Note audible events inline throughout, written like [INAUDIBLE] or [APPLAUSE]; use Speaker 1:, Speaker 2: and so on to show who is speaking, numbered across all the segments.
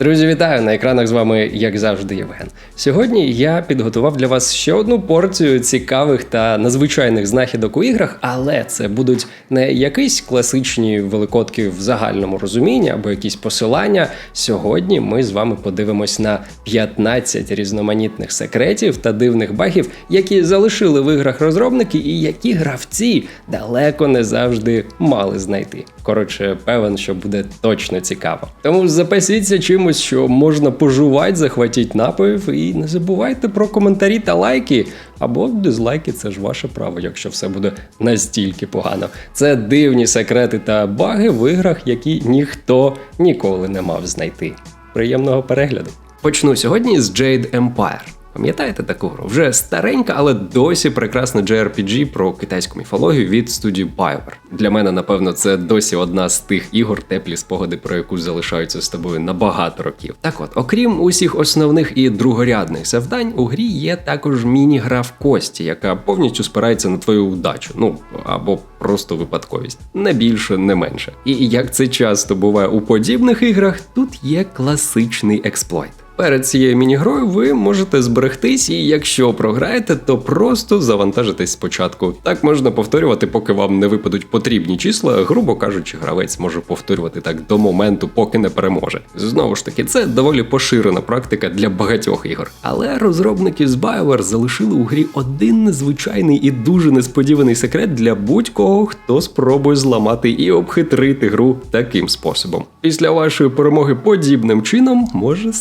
Speaker 1: Друзі, вітаю на екранах з вами, як завжди, Євген. Сьогодні я підготував для вас ще одну порцію цікавих та надзвичайних знахідок у іграх, але це будуть не якісь класичні великодки в загальному розумінні або якісь посилання. Сьогодні ми з вами подивимось на 15 різноманітних секретів та дивних багів, які залишили в іграх розробники, і які гравці далеко не завжди мали знайти. Коротше, певен, що буде точно цікаво. Тому запасіться чимось, що можна пожувати, захватіть напоїв, і не забувайте про коментарі та лайки. Або дизлайки, це ж ваше право, якщо все буде настільки погано. Це дивні секрети та баги в іграх, які ніхто ніколи не мав знайти. Приємного перегляду! Почну сьогодні з Jade Empire. Пам'ятаєте таку гру? Вже старенька, але досі прекрасна JRPG про китайську міфологію від студії BioWare. Для мене, напевно, це досі одна з тих ігор, теплі спогади, про яку залишаються з тобою на багато років. Так от, окрім усіх основних і другорядних завдань, у грі є також міні-гра в кості, яка повністю спирається на твою удачу, ну або просто випадковість, не більше, не менше. І як це часто буває у подібних іграх, тут є класичний експлойт. Перед цією мінігрою ви можете зберегтись, і якщо програєте, то просто завантажитесь спочатку. Так можна повторювати, поки вам не випадуть потрібні числа. Грубо кажучи, гравець може повторювати так до моменту, поки не переможе. Знову ж таки, це доволі поширена практика для багатьох ігор. Але розробники з BioWare залишили у грі один незвичайний і дуже несподіваний секрет для будь-кого, хто спробує зламати і обхитрити гру таким способом. Після вашої перемоги подібним чином може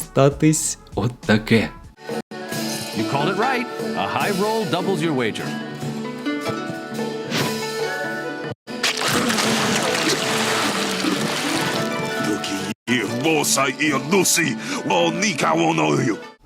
Speaker 1: статись от таке.
Speaker 2: You called it right. A high roll doubles your wager.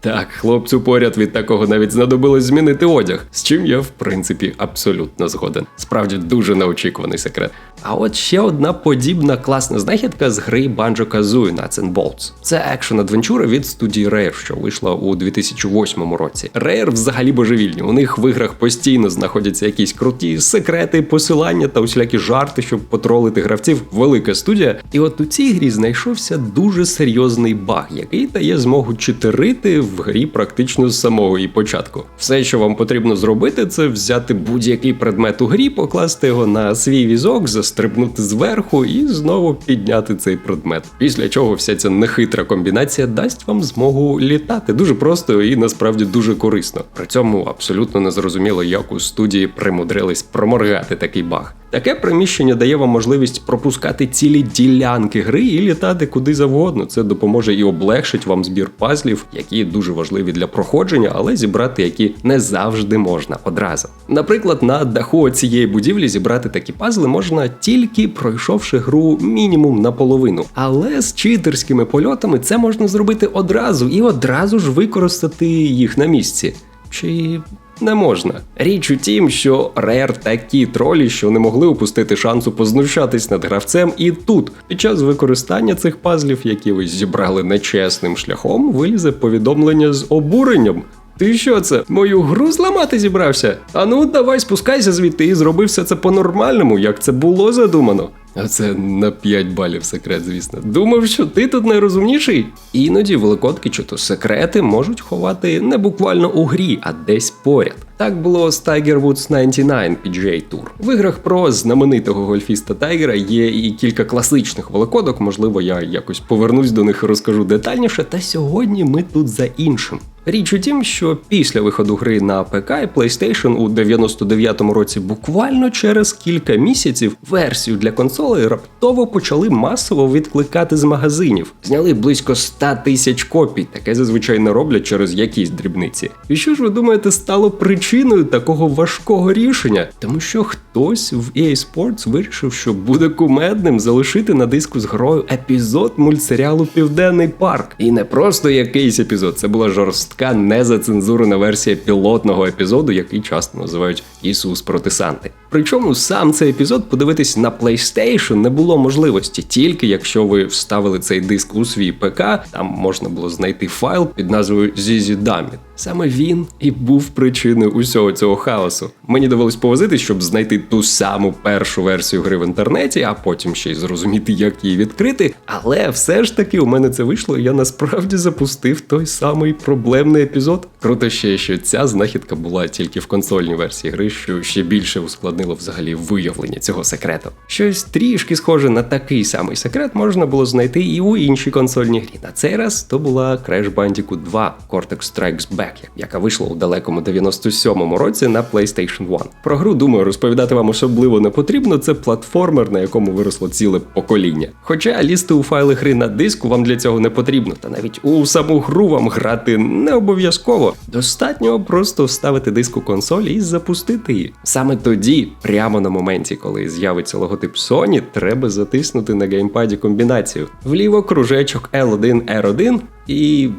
Speaker 1: Так, хлопцю поряд від такого навіть знадобилось змінити одяг, з чим я в принципі абсолютно згоден. Справді дуже неочікуваний секрет. А от ще одна подібна класна знахідка з гри Banjo Kazooie Nuts and Bolts. Це екшн адвенчура від студії Rare, що вийшла у 2008 році. Rare взагалі божевільні. У них в іграх постійно знаходяться якісь круті секрети, посилання та усілякі жарти, щоб потролити гравців. Велика студія. І от у цій грі знайшовся дуже серйозний баг, який дає змогу читерити в грі практично з самого її початку. Все, що вам потрібно зробити, це взяти будь-який предмет у грі, покласти його на свій візок, застрибнути зверху і знову підняти цей предмет. Після чого вся ця нехитра комбінація дасть вам змогу літати дуже просто і насправді дуже корисно. При цьому абсолютно не зрозуміло, як у студії примудрились проморгати такий баг. Таке приміщення дає вам можливість пропускати цілі ділянки гри і літати куди завгодно. Це допоможе і облегшить вам збір пазлів, які дуже важливі для проходження, але зібрати які не завжди можна одразу. Наприклад, на даху цієї будівлі зібрати такі пазли можна тільки пройшовши гру мінімум наполовину. Але з читерськими польотами це можна зробити одразу і одразу ж використати їх на місці. Чи не можна. Річ у тім, що Rare такі тролі, що не могли упустити шансу познущатись над гравцем, і тут, під час використання цих пазлів, які ви зібрали нечесним шляхом, вилізе повідомлення з обуренням. Ти що це? Мою гру зламати зібрався? А ну давай спускайся звідти і зроби все це по-нормальному, як це було задумано. А це на 5 балів секрет, звісно. Думав, що ти тут найрозумніший. Іноді великодки чи то секрети можуть ховати не буквально у грі, а десь поряд. Так було з Tiger Woods 99 PGA Tour. В іграх про знаменитого гольфіста Тайгера є і кілька класичних великодок. Можливо, я якось повернусь до них і розкажу детальніше. Та сьогодні ми тут за іншим. Річ у тім, що після виходу гри на ПК і PlayStation у 99-му році буквально через кілька місяців версію для консолей раптово почали масово відкликати з магазинів. Зняли близько 100 тисяч копій. Таке зазвичай не роблять через якісь дрібниці. І що ж ви думаєте, стало причиною такого важкого рішення? Тому що хтось в EA Sports вирішив, що буде кумедним залишити на диску з грою епізод мультсеріалу Південний парк. І не просто якийсь епізод, це була жорстка незацензурена версія пілотного епізоду, який часто називають Ісус проти Санти. Причому сам цей епізод подивитись на PlayStation не було можливості, тільки якщо ви вставили цей диск у свій ПК, там можна було знайти файл під назвою ZZ Dummy. Саме він і був причиною усього цього хаосу. Мені довелось повозити, щоб знайти ту саму першу версію гри в інтернеті, а потім ще й зрозуміти, як її відкрити. Але все ж таки у мене це вийшло, і я насправді запустив той самий проблемний епізод. Круто ще, що ця знахідка була тільки в консольній версії гри, що ще більше ускладнило взагалі виявлення цього секрету. Щось трішки схоже на такий самий секрет можна було знайти і у іншій консольній грі. На цей раз то була Crash Bandicoot 2 Cortex Strikes Back, яка вийшла у далекому 97-му році на PlayStation 1. Про гру, думаю, розповідати вам особливо не потрібно. Це платформер, на якому виросло ціле покоління. Хоча лізти у файли гри на диску вам для цього не потрібно, та навіть у саму гру вам грати не обов'язково. Достатньо просто вставити диск у консоль і запустити її. Саме тоді, прямо на моменті, коли з'явиться логотип Sony, треба затиснути на геймпаді комбінацію. Вліво кружечок L1 R1 і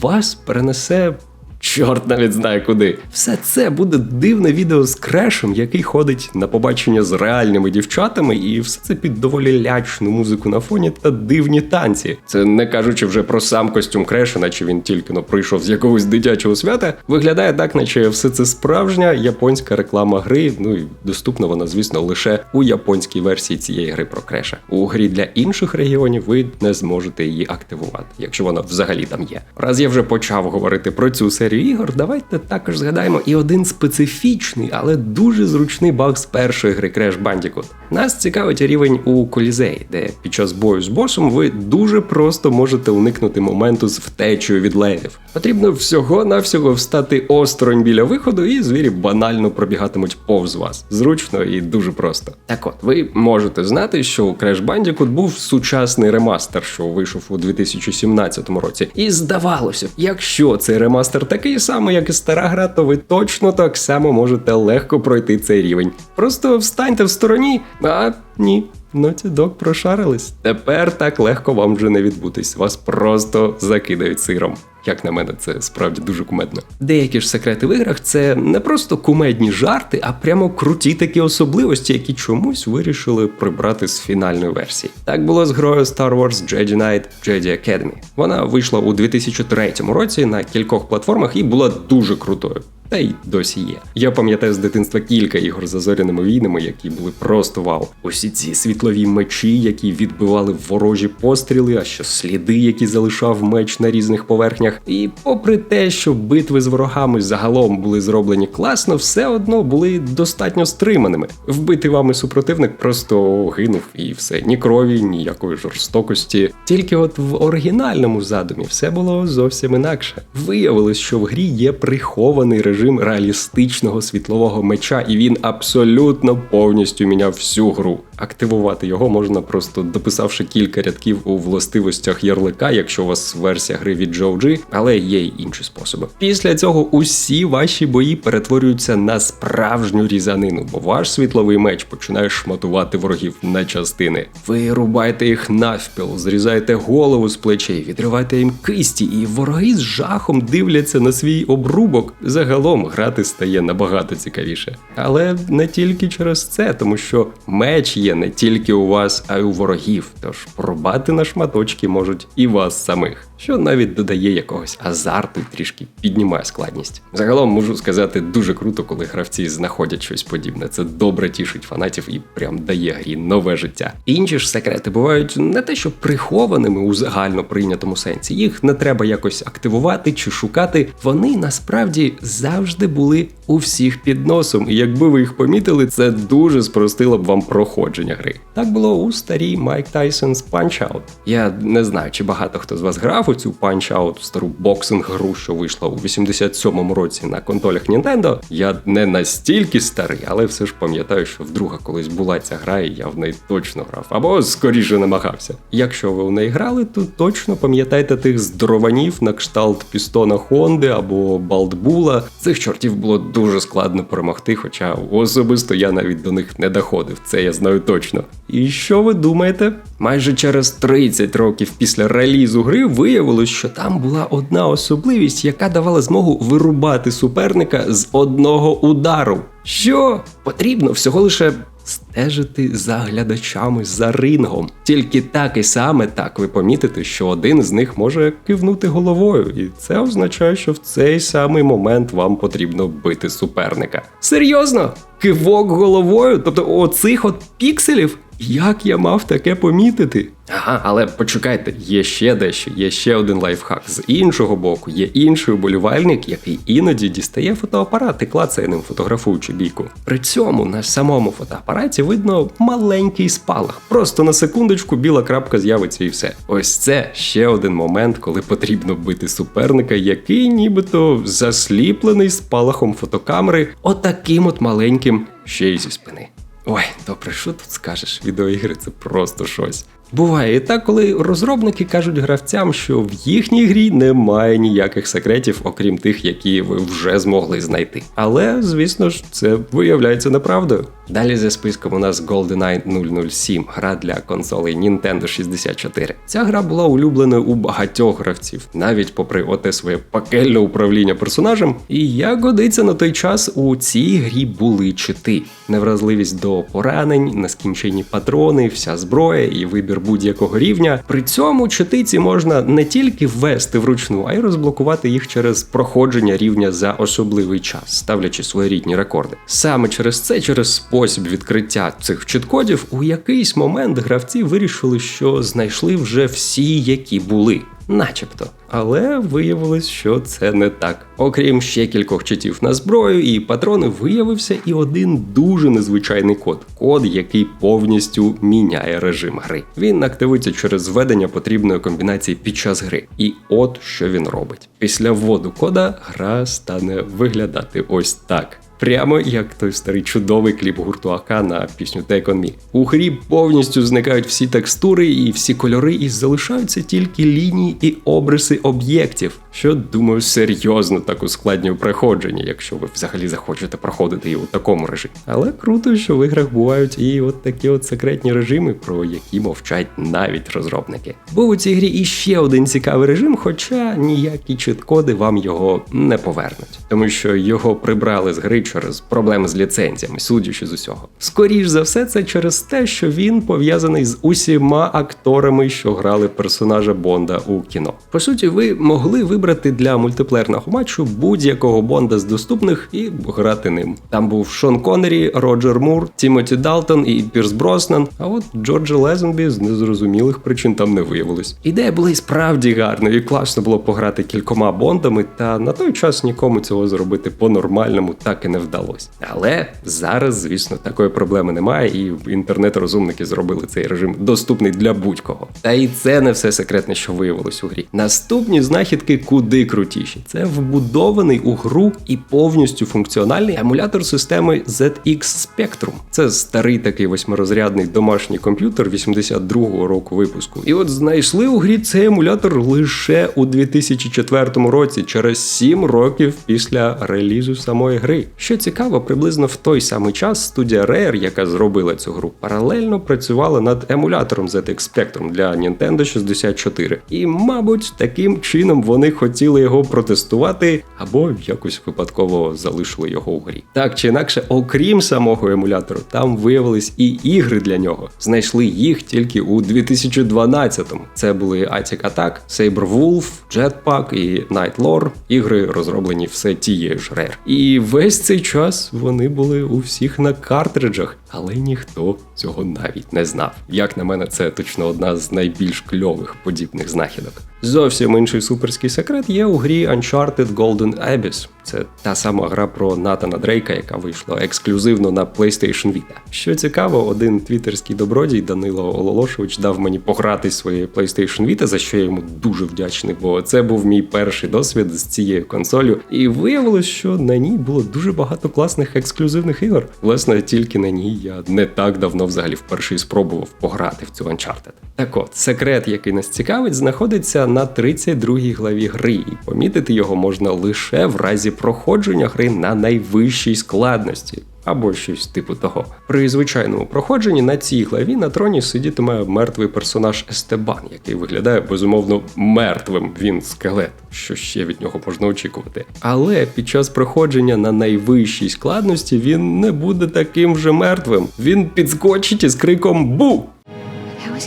Speaker 1: вас перенесе. Чорт навіть знає куди. Все це буде дивне відео з крешем, який ходить на побачення з реальними дівчатами, і все це під доволі лячну музику на фоні та дивні танці. Це не кажучи вже про сам костюм креша, наче він тільки но прийшов з якогось дитячого свята. Виглядає так, наче все це справжня японська реклама гри. Ну і доступна вона, звісно, лише у японській версії цієї гри про креша. У грі для інших регіонів ви не зможете її активувати, якщо вона взагалі там є. Раз я вже почав говорити про цю серію ігор, давайте також згадаємо і один специфічний, але дуже зручний баг з першої гри Crash Bandicoot. Нас цікавить рівень у Колізеї, де під час бою з босом ви дуже просто можете уникнути моменту з втечею від левів. Потрібно всього-навсього встати осторонь біля виходу, і звірі банально пробігатимуть повз вас. Зручно і дуже просто. Так от, ви можете знати, що у Crash Bandicoot був сучасний ремастер, що вийшов у 2017 році. І здавалося якщо цей ремастер такий самий, як і стара гра, то ви точно так само можете легко пройти цей рівень. Просто встаньте в стороні, а ні. Naughty прошарились. Тепер так легко вам вже не відбутись. Вас просто закидають сиром. Як на мене, це справді дуже кумедно. Деякі ж секрети в іграх це не просто кумедні жарти, а прямо круті такі особливості, які чомусь вирішили прибрати з фінальної версії. Так було з грою Star Wars Jedi Knight Jedi Academy. Вона вийшла у 2003 році на кількох платформах і була дуже крутою. Та й досі є. Я пам'ятаю з дитинства кілька ігор за зоряними війнами, які були просто вау. Усі ці світлові мечі, які відбивали ворожі постріли, а ще сліди, які залишав меч на різних поверхнях. І попри те, що битви з ворогами загалом були зроблені класно, все одно були достатньо стриманими. Вбитий вами супротивник просто гинув і все. Ні крові, ніякої жорстокості. Тільки от в оригінальному задумі все було зовсім інакше. Виявилось, що в грі є прихований режим реалістичного світлового меча, і він абсолютно повністю міняв всю гру. Активувати його можна просто дописавши кілька рядків у властивостях ярлика, якщо у вас версія гри від GOG, але є й інші способи. Після цього усі ваші бої перетворюються на справжню різанину, бо ваш світловий меч починає шматувати ворогів на частини. Ви рубаєте їх навпіл, зрізаєте голову з плечей, відриваєте їм кисті, і вороги з жахом дивляться на свій обрубок. Загалом грати стає набагато цікавіше. Але не тільки через це, тому що меч є не тільки у вас, а й у ворогів. Тож порубати на шматочки можуть і вас самих, що навіть додає якогось азарту і трішки піднімає складність. Загалом можу сказати, дуже круто, коли гравці знаходять щось подібне. Це добре тішить фанатів і прям дає грі нове життя. Інші ж секрети бувають не те, що прихованими у загально прийнятому сенсі. Їх не треба якось активувати чи шукати. Вони насправді завжди були у всіх під носом, і якби ви їх помітили, це дуже спростило б вам проходження гри. Так було у старій Mike Tyson's Punch-Out. Я не знаю, чи багато хто з вас грав у цю Punch-Out, стару боксинг-гру, що вийшла у 87-му році на контолях Nintendo. Я не настільки старий, але все ж пам'ятаю, що вдруга колись була ця гра, і я в неї точно грав. Або скоріше намагався. Якщо ви в неї грали, то точно пам'ятайте тих здорованів на кшталт Пістона Хонди або Балдбула. Цих чортів було дуже складно перемогти, хоча особисто я навіть до них не доходив. Це я знаю точно. І що ви думаєте? Майже через 30 років після релізу гри виявилось, що там була одна особливість, яка давала змогу вирубати суперника з одного удару. Що потрібно всього лише стежити за глядачами за рингом. Тільки так і саме так ви помітите, що один з них може кивнути головою, і це означає, що в цей самий момент вам потрібно бити суперника. Серйозно? Кивок головою? Тобто оцих от пікселів? Як я мав таке помітити? Ага, але почекайте, є ще дещо, є ще один лайфхак. З іншого боку, є інший уболівальник, який іноді дістає фотоапарат і клацає ним, фотографуючи бійку. При цьому на самому фотоапараті видно маленький спалах. Просто на секундочку біла крапка з'явиться і все. Ось це ще один момент, коли потрібно бити суперника, який нібито засліплений спалахом фотокамери, отаким от маленьким ще й зі спини. Ой, добре, що тут скажеш? Відеоігри це просто щось. Буває і так, коли розробники кажуть гравцям, що в їхній грі немає ніяких секретів, окрім тих, які ви вже змогли знайти. Але, звісно ж, це виявляється неправдою. Далі за списком у нас GoldenEye 007, гра для консолей Nintendo 64. Ця гра була улюбленою у багатьох гравців, навіть попри оте своє пекельне управління персонажем. І як годиться на той час, у цій грі були чити. Невразливість до поранень, нескінченні патрони, вся зброя і вибір будь-якого рівня. При цьому читиці можна не тільки ввести вручну, а й розблокувати їх через проходження рівня за особливий час, ставлячи своєрідні рекорди. Саме через це, через спосіб відкриття цих чіткодів, у якийсь момент гравці вирішили, що знайшли вже всі, які були. Начебто, але виявилось, що це не так. Окрім ще кількох читів на зброю і патрони, виявився і один дуже незвичайний код код, який повністю міняє режим гри. Він активується через введення потрібної комбінації під час гри. І от що він робить. Після вводу кода гра стане виглядати ось так. Прямо як той старий чудовий кліп гурту АК на пісню Take On Me. У грі повністю зникають всі текстури і всі кольори, і залишаються тільки лінії і обриси об'єктів, що думаю серйозно так ускладнює проходження, якщо ви взагалі захочете проходити і у такому режимі. Але круто, що в іграх бувають і от такі от секретні режими, про які мовчать навіть розробники. Був у цій грі і ще один цікавий режим, хоча ніякі чіткоди вам його не повернуть, тому що його прибрали з гри через проблеми з ліцензіями, судячи з усього. Скоріш за все, це через те, що він пов'язаний з усіма акторами, що грали персонажа Бонда у кіно. По суті, ви могли вибрати для мультиплеерного матчу будь-якого Бонда з доступних і грати ним. Там був Шон Коннері, Роджер Мур, Тімоті Далтон і Пірс Броснан. А от Джорджа Лезенбі з незрозумілих причин там не виявилось. Ідея була і справді гарною, і класно було пограти кількома бондами, та на той час нікому цього зробити по-нормальному так і не вдалося. Але зараз, звісно, такої проблеми немає, і інтернет-розумники зробили цей режим доступний для будь-кого. Та і це не все секретне, що виявилось у грі. Наступні знахідки куди крутіші. Це вбудований у гру і повністю функціональний емулятор системи ZX Spectrum. Це старий такий восьмирозрядний домашній комп'ютер 82-го року випуску. І от знайшли у грі цей емулятор лише у 2004 році, через 7 років після релізу самої гри. Що цікаво, приблизно в той самий час студія Rare, яка зробила цю гру, паралельно працювала над емулятором ZX Spectrum для Nintendo 64. І, мабуть, таким чином вони хотіли його протестувати або якось випадково залишили його у грі. Так чи інакше, окрім самого емулятору, там виявились і ігри для нього. Знайшли їх тільки у 2012-му. Це були Attic Attack, Saber Wolf, Jetpack і Night. Ігри розроблені все тією ж Rare. І весь цей час вони були у всіх на картриджах, але ніхто цього навіть не знав. Як на мене, це точно одна з найбільш кльових подібних знахідок. Зовсім інший суперський секрет є у грі Uncharted Golden Abyss. Це та сама гра про Натана Дрейка, яка вийшла ексклюзивно на PlayStation Vita. Що цікаво, один твіттерський добродій Данило Ололошевич дав мені пограти своєю PlayStation Vita, за що я йому дуже вдячний, бо це був мій перший досвід з цією консолью. І виявилось, що на ній було дуже багато класних ексклюзивних ігор. Власне, тільки на ній я не так давно взагалі вперше і спробував пограти в цю Uncharted. Так от, секрет, який нас цікавить, знаходиться на 32-й главі гри, і помітити його можна лише в разі проходження гри на найвищій складності. Або щось типу того. При звичайному проходженні на цій главі на троні сидітиме мертвий персонаж Естебан, який виглядає безумовно мертвим. Він скелет. Що ще від нього можна очікувати? Але під час проходження на найвищій складності він не буде таким вже мертвим. Він підскочить із криком Бу!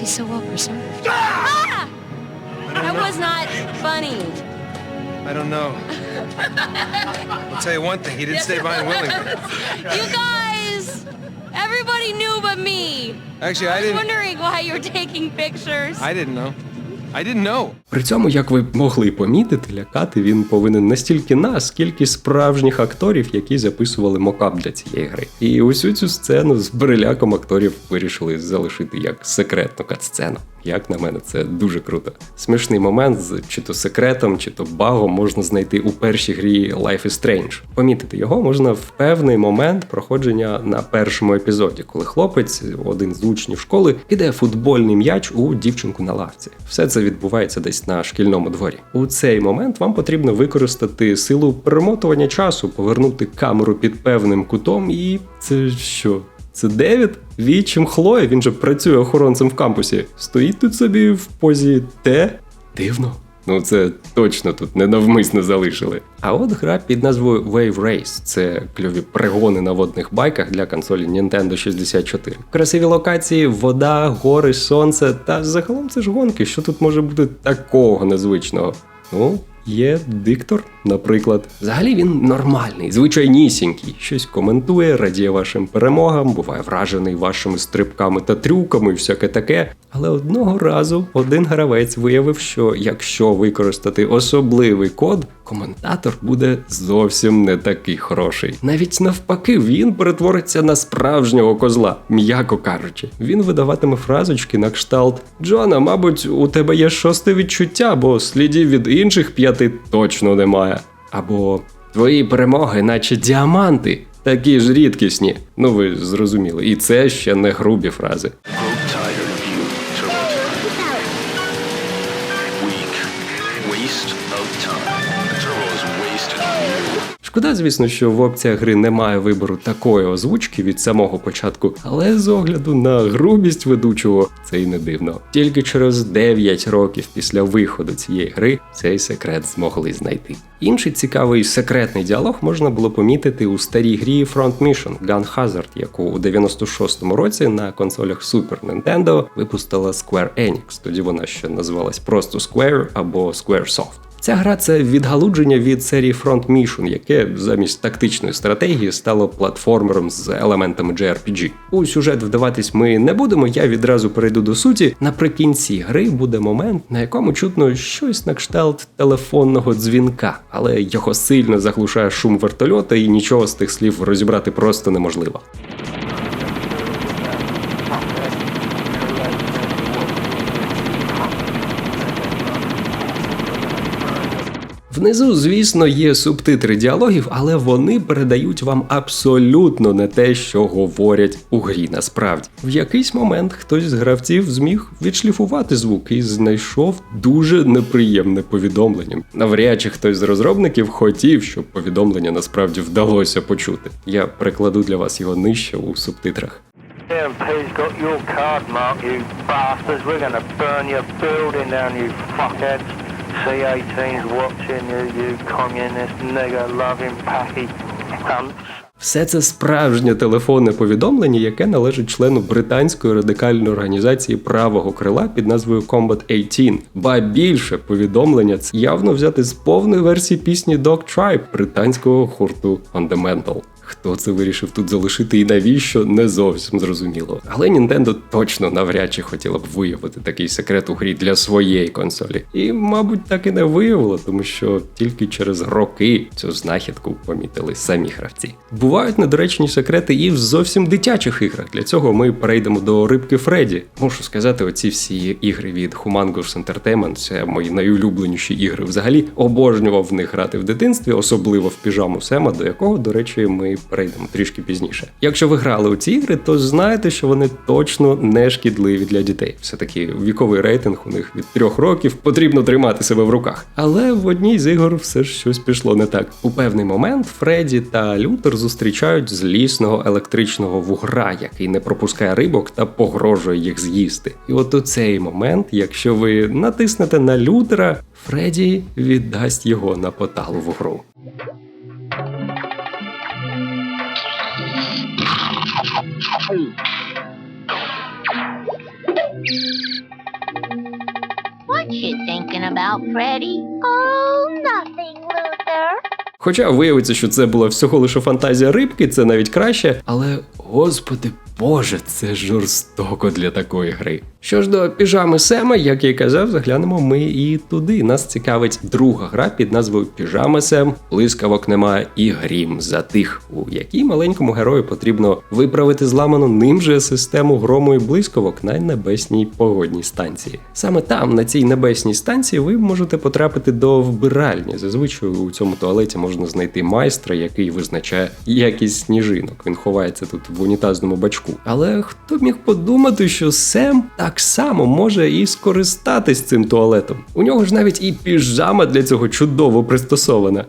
Speaker 3: So well preserved? Ah! Was not funny.
Speaker 4: I don't know. I'll tell you one thing, he didn't stay behind Willington. [LAUGHS]
Speaker 3: You guys! Everybody knew but me.
Speaker 4: Actually, I
Speaker 3: I was
Speaker 4: didn't
Speaker 3: wondering why you were taking pictures.
Speaker 4: I didn't know. I didn't know.
Speaker 1: При цьому, як ви могли помітити, лякати він повинен не стільки нас, скільки справжніх акторів, які записували мокап для цієї гри. І усю цю сцену з переляком акторів вирішили залишити як секретну катсцену. Як на мене, це дуже круто. Смішний момент з чи то секретом, чи то багом можна знайти у першій грі Life is Strange. Помітити його можна в певний момент проходження на першому епізоді, коли хлопець, один з учнів школи, кидає футбольний м'яч у дівчинку на лавці. Все це відбувається десь на шкільному дворі. У цей момент вам потрібно використати силу перемотування часу, повернути камеру під певним кутом, і це що? Це Девід? Вічим Хлоя, він же працює охоронцем в кампусі. Стоїть тут собі в позі Т. Дивно. Ну, це точно тут ненавмисно залишили. А от гра під назвою Wave Race це кльові пригони на водних байках для консолі Nintendo 64. Красиві локації, вода, гори, сонце. Та загалом це ж гонки. Що тут може бути такого незвичного? Ну, є диктор, наприклад. Взагалі він нормальний, звичайнісінький. Щось коментує, радіє вашим перемогам, буває вражений вашими стрибками та трюками, і всяке таке. Але одного разу один гравець виявив, що якщо використати особливий код, коментатор буде зовсім не такий хороший. Навіть навпаки, він перетвориться на справжнього козла, м'яко кажучи. Він видаватиме фразочки на кшталт Джона, мабуть, у тебе є шосте відчуття, бо слідів від інших п'яти точно немає. Або твої перемоги, наче діаманти. Такі ж рідкісні. Ну ви зрозуміли, і це ще не грубі фрази. Шкода, звісно, що в опціях гри немає вибору такої озвучки від самого початку, але з огляду на грубість ведучого це й не дивно. Тільки через 9 років після виходу цієї гри цей секрет змогли знайти. Інший цікавий секретний діалог можна було помітити у старій грі Front Mission Gun Hazard, яку у 96-му році на консолях Super Nintendo випустила Square Enix. Тоді вона ще називалась просто Square або Squaresoft. Ця гра це відгалудження від серії Front Mission, яке замість тактичної стратегії стало платформером з елементами JRPG. У сюжет вдаватись ми не будемо. Я відразу перейду до суті. Наприкінці гри буде момент, на якому чутно щось на кшталт телефонного дзвінка, але його сильно заглушає шум вертольота, і нічого з тих слів розібрати просто неможливо. Внизу, звісно, є субтитри діалогів, але вони передають вам абсолютно не те, що говорять у грі насправді. В якийсь момент хтось з гравців зміг відшліфувати звук і знайшов дуже неприємне повідомлення. Навряд чи хтось з розробників хотів, щоб повідомлення насправді вдалося почути. Я прикладу для вас його нижче у субтитрах.
Speaker 5: MP's got your card mark, you bastards. We're going to burn your building down, you fuckheads. C-18's watching you, you communist nigger-loving packy cunts.
Speaker 1: Все це справжнє телефонне повідомлення, яке належить члену британської радикальної організації правого крила під назвою Combat 18. Ба більше повідомлення це явно взяти з повної версії пісні Dog Tribe британського гурту Fundamental. Хто це вирішив тут залишити і навіщо, не зовсім зрозуміло. Але Nintendo точно навряд чи хотіла б виявити такий секрет у грі для своєї консолі. І, мабуть, так і не виявила, тому що тільки через роки цю знахідку помітили самі гравці. Бувають недоречні секрети і в зовсім дитячих іграх. Для цього ми перейдемо до рибки Фредді. Мушу сказати, оці всі ігри від Humongous Entertainment, це мої найулюбленіші ігри. Взагалі обожнював в них грати в дитинстві, особливо в піжаму Сема, до якого, до речі, ми перейдемо трішки пізніше. Якщо ви грали у ці ігри, то знаєте, що вони точно не шкідливі для дітей. Все таки віковий рейтинг у них від трьох років потрібно тримати себе в руках. Але в одній з ігор все ж щось пішло не так. У певний момент Фредді та Лютер зустрічають злісного електричного вугра, який не пропускає рибок та погрожує їх з'їсти. І от у цей момент, якщо ви натиснете на Лютера, Фредді віддасть його на поталу вугру.
Speaker 6: What you thinking about, Freddy? Oh, nothing, Luther.
Speaker 1: Хоча виявиться, що це була всього лише фантазія рибки, це навіть краще. Але господи боже, це жорстоко для такої гри. Що ж до піжами Сема, як я й казав, заглянемо ми і туди. Нас цікавить друга гра під назвою Піжама Сем, блискавок немає і грім затих, у якій маленькому герою потрібно виправити зламану ним же систему грому і блискавок на небесній погодній станції. Саме там, на цій небесній станції, ви можете потрапити до вбиральні. Зазвичай у цьому туалеті можна знайти майстра, який визначає якість сніжинок. Він ховається тут в унітазному бачку. Але хто міг подумати, що Сем так само може і скористатись цим туалетом? У нього ж навіть і піжама для цього чудово пристосована.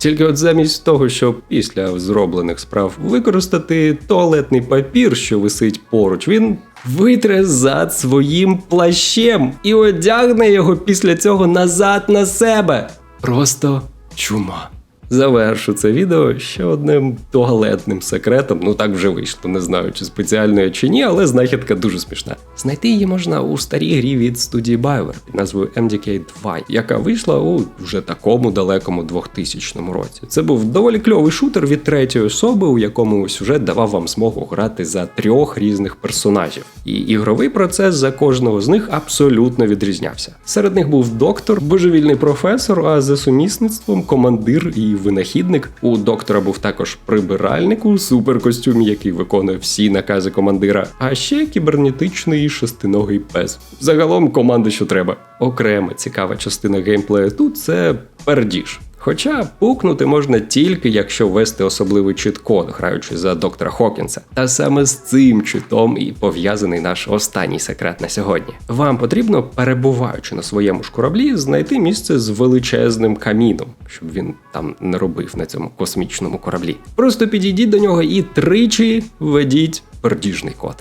Speaker 1: Тільки от замість того, щоб після зроблених справ використати туалетний папір, що висить поруч, він витре зад своїм плащем і одягне його після цього назад на себе. Просто чума. Завершу це відео ще одним туалетним секретом. Ну так вже вийшло. Не знаю, чи спеціально чи ні, але знахідка дуже смішна. Знайти її можна у старій грі від студії BioWare під назвою MDK 2, яка вийшла у вже такому далекому 2000 році. Це був доволі кльовий шутер від третьої особи, у якому сюжет давав вам змогу грати за трьох різних персонажів. І ігровий процес за кожного з них абсолютно відрізнявся. Серед них був доктор, божевільний професор, а за сумісництвом командир і винахідник. У доктора був також прибиральник у суперкостюмі, який виконує всі накази командира, а ще кібернетичний шестиногий пес. Загалом команди, що треба. Окрема цікава частина геймплею тут це пердіж. Хоча пукнути можна тільки, якщо ввести особливий чіт-код, граючи за доктора Хокінса. Та саме з цим читом і пов'язаний наш останній секрет на сьогодні. Вам потрібно, перебуваючи на своєму ж кораблі, знайти місце з величезним каміном, щоб він там не робив на цьому космічному кораблі. Просто підійдіть до нього і тричі введіть пердіжний код.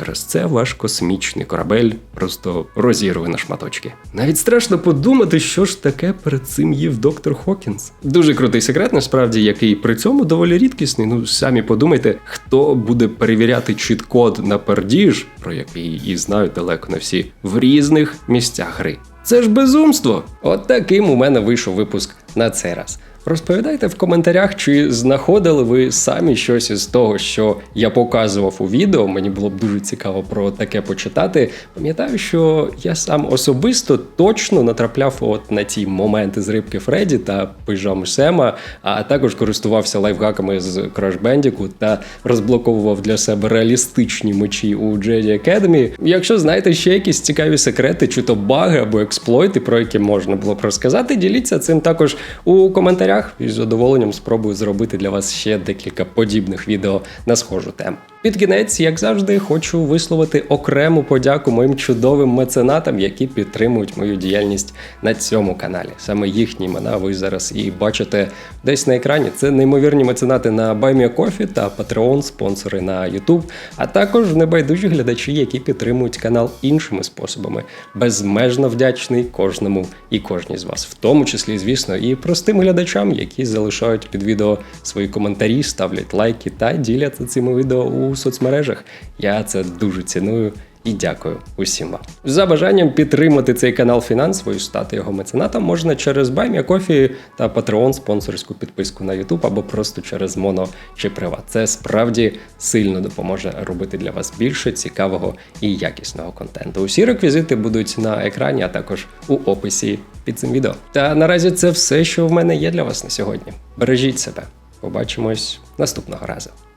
Speaker 1: Через це ваш космічний корабель просто розірве на шматочки. Навіть страшно подумати, що ж таке перед цим їв доктор Хокінс. Дуже крутий секрет, насправді, який при цьому доволі рідкісний. Ну самі подумайте, хто буде перевіряти чіт-код на пердіж, про який і знають далеко не всі, в різних місцях гри. Це ж безумство! От таким у мене вийшов випуск на цей раз. Розповідайте в коментарях, чи знаходили ви самі щось із того, що я показував у відео. Мені було б дуже цікаво про таке почитати. Пам'ятаю, що я сам особисто точно натрапляв от на ті моменти з рибки Фредді та пижами Сема, а також користувався лайфхаками з Crash Bandicoot та розблоковував для себе реалістичні мечі у Jedi Academy. Якщо знаєте ще якісь цікаві секрети, чи то баги або експлойти, про які можна було б розказати, діліться цим також у коментарях. І з задоволенням спробую зробити для вас ще декілька подібних відео на схожу тему. Під кінець, як завжди, хочу висловити окрему подяку моїм чудовим меценатам, які підтримують мою діяльність на цьому каналі. Саме їхні імена ви зараз і бачите десь на екрані. Це неймовірні меценати на BuyMeACoffee та Patreon, спонсори на YouTube, а також небайдужі глядачі, які підтримують канал іншими способами. Безмежно вдячний кожному і кожній з вас, в тому числі, звісно, і простим глядачам, які залишають під відео свої коментарі, ставлять лайки та діляться цими відео у соцмережах. Я це дуже ціную. І дякую усім вам. За бажанням підтримати цей канал фінансово і стати його меценатом можна через BuyMeACoffee та Patreon спонсорську підписку на YouTube або просто через Моно чи Приват. Це справді сильно допоможе робити для вас більше цікавого і якісного контенту. Усі реквізити будуть на екрані, а також у описі під цим відео. Та наразі це все, що в мене є для вас на сьогодні. Бережіть себе. Побачимось наступного разу.